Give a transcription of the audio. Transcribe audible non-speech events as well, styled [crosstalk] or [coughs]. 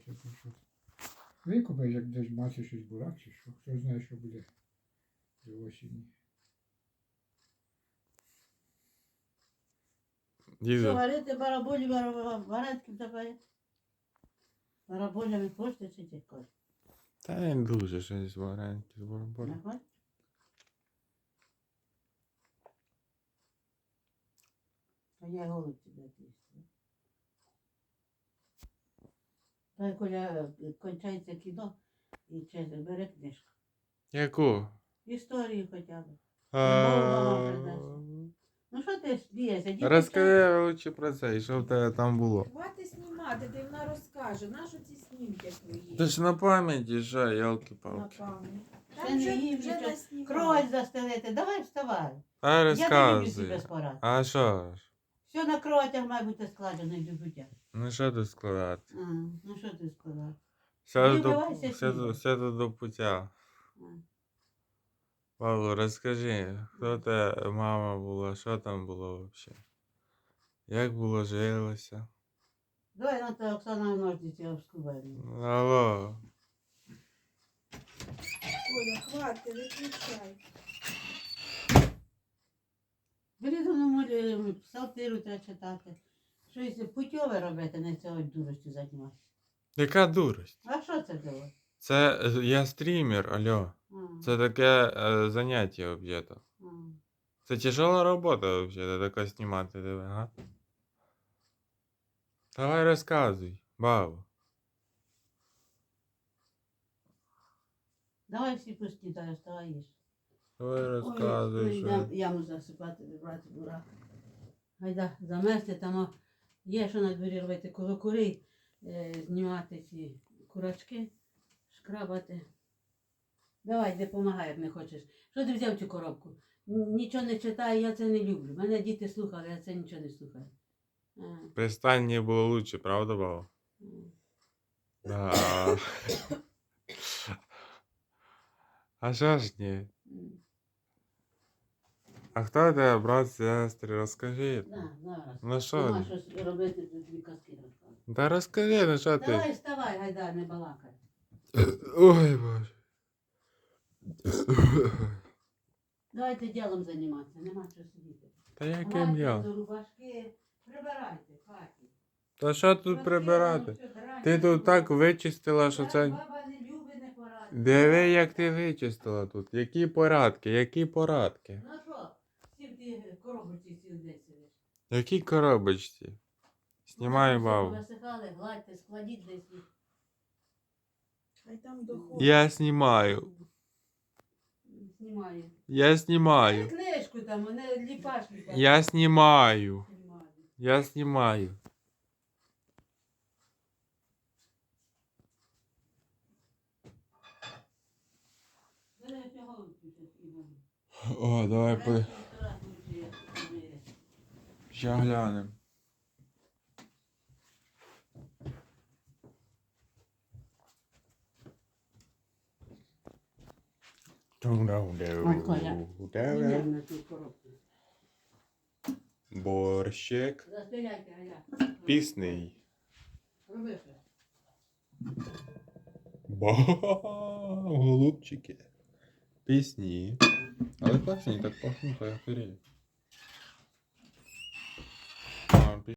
то що. Викупай, як десь маси щось бурак чи що. Хто знає, що буде до осені. Що Діду, варити бараболі, варетки давай. Бараболями хочете чи ти та не дуже щось з бараболем. Не хочеш? А я голубці дати їсти. Та й коля е, кончається кіно і чесно, бери книжку. Яку? Історію хоча б. А, Ну що ти смієшся? Діти Розкажи лучше про це, і що в тебе там було. Хватить знімати, де вона розкаже. Нащо ці знімки твої? Ти ж на пам'яті, На ялки-палки. пам'ять. Ще Там не вже, їм вже нічого. наснімали. Кровать застелити, давай вставай. А Я не люблю розказуй. без порад. А що ж? Все на кроватях має бути складено і до. Ну що тут складати? А, ну що ти сказав? Все Не до, вбивайся, все, до- все до, до пуття. А. Павло, розкажи, хто те мама була, що там було взагалі? Як було жилося? Давай на те Оксана ножниці обскубаємо. Алло. Оля, хватить, виключай. Бери до молі, псалтиру треба читати. Щось путьове робити, не цього дуростю займатися. Яка дурость? А що це було? Це я стрімер, алло. А, Це таке е, заняття взагалі. Це тяжела робота взагалі, така знімати тебе, га? Давай розказуй, баба. Давай всі пусті, та вставай. Давай розказуй, ой, що. ям- Яму засипати, вибрати бурак. Гайда, замерзти там о, є, що на дворі робити коло курей, е, знімати ці курачки, шкрабати. Давай, допомагай, як не хочеш. Що ти взяв цю коробку? Нічого не читаю, я це не люблю. Мене діти слухали, я це нічого не слухаю. А, було лучше, правда, баба? Да. [coughs] А що ж ні? А хто тебе, брат, сестри, розкажи. Да, зараз. Ну що? Нема щось робити, тут дві казки розказувати. Та розкажи, ну що ти? Давай, вставай, гайда, не балакай. Ой, боже. Давайте ділом займатися, нема чого сидіти. Та яким Гладьте ділом? до рубашки, прибирайте хаті. Та що тут прибирати? Ти тут так вичистила, що це. Баба не любить, не порадить. Диви, як ти вичистила тут. Які порадки, які порадки. Ну що, ти коробочці сів десь сидиш. Які коробочці? Знімаю бабу. Висихали, гладьте, складіть десь їх. Хай там доходить. Я знімаю. Знімаю. Я Дай знімаю. книжку там, вони ліпаш ліпаш. Я знімаю. Знімаю. Я знімаю. Бери цю голубку щас, Іван. О, давай по... Ще глянем. Борщик. Пісний. Ба, голубчики. Пісні. Але класні, так пахнуть, охуєть.